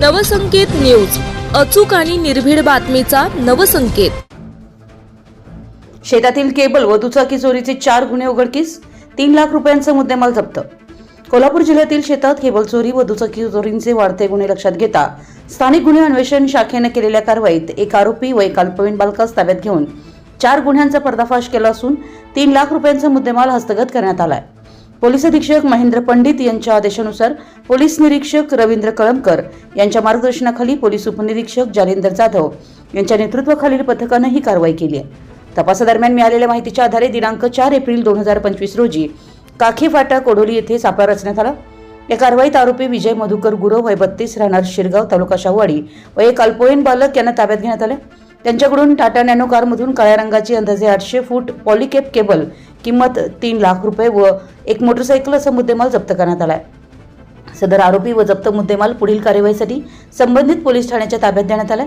Navsanket news. अचूक आणि निर्भीड बातमीचा नवसंकेत. शेतातील केबल व दुचाकी चोरीचे चार गुन्हे उघडकीस तीन लाख रुपयांचा मुद्देमाल जप्त. कोल्हापूर जिल्ह्यातील शेतात केबल चोरी व दुचाकी चोरींचे वाढते गुन्हे लक्षात घेता स्थानिक गुन्हे अन्वेषण शाखेने केलेल्या कारवाईत एक आरोपी व एक अल्पवयीन बालकास ताब्यात घेऊन चार गुन्ह्यांचा पर्दाफाश केला असून तीन लाख रुपयांचा मुद्देमाल हस्तगत करण्यात आलाय. पोलीस अधीक्षक महेंद्र पंडित यांच्या आदेशानुसार पोलीस निरीक्षक रवींद्र कळमकर यांच्या मार्गदर्शनाखाली पोलीस उपनिरीक्षक जालिंदर जाधव यांच्या नेतृत्वाखालील पथकानं ही कारवाई केली आहे. तपासादरम्यान मिळालेल्या माहितीच्या आधारे दिनांक चार एप्रिल दोन हजार पंचवीस रोजी काखी फाटा कोडोली येथे सापळा रचण्यात आला. या कारवाईत आरोपी विजय मधुकर गुरव वय बत्तीस राहणार शिरगाव तालुका शाहवाडी व एक अल्पवयीन बालक यांना ताब्यात घेण्यात आले. त्यांच्याकडून टाटा नॅनो कारमधून काळ्या रंगाची अंदाजे आठशे फूट पॉलिकेप केबल किंमत तीन लाख रुपये व एक मोटरसायकल असा मुद्देमाल जप्त करण्यात आला आहे सदर आरोपी व जप्त मुद्देमाल पुढील कार्यवाहीसाठी संबंधित पोलीस ठाण्याच्या ताब्यात देण्यात आला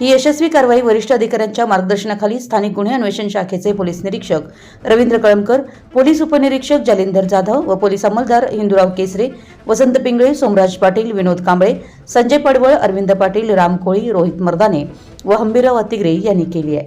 ही यशस्वी कारवाई वरिष्ठ अधिकाऱ्यांच्या मार्गदर्शनाखाली स्थानिक गुन्हे अन्वेषण शाखेचे पोलीस निरीक्षक रवींद्र कळमकर पोलीस उपनिरीक्षक जालिंदर जाधव व पोलीस अंमलदार हिंदुराव केसरे वसंत पिंगळे सोमराज पाटील विनोद कांबळे संजय पडवळ अरविंद पाटील राम कोळी रोहित मर्दाने व हंबीराव अतिग्रे यांनी केली आहे.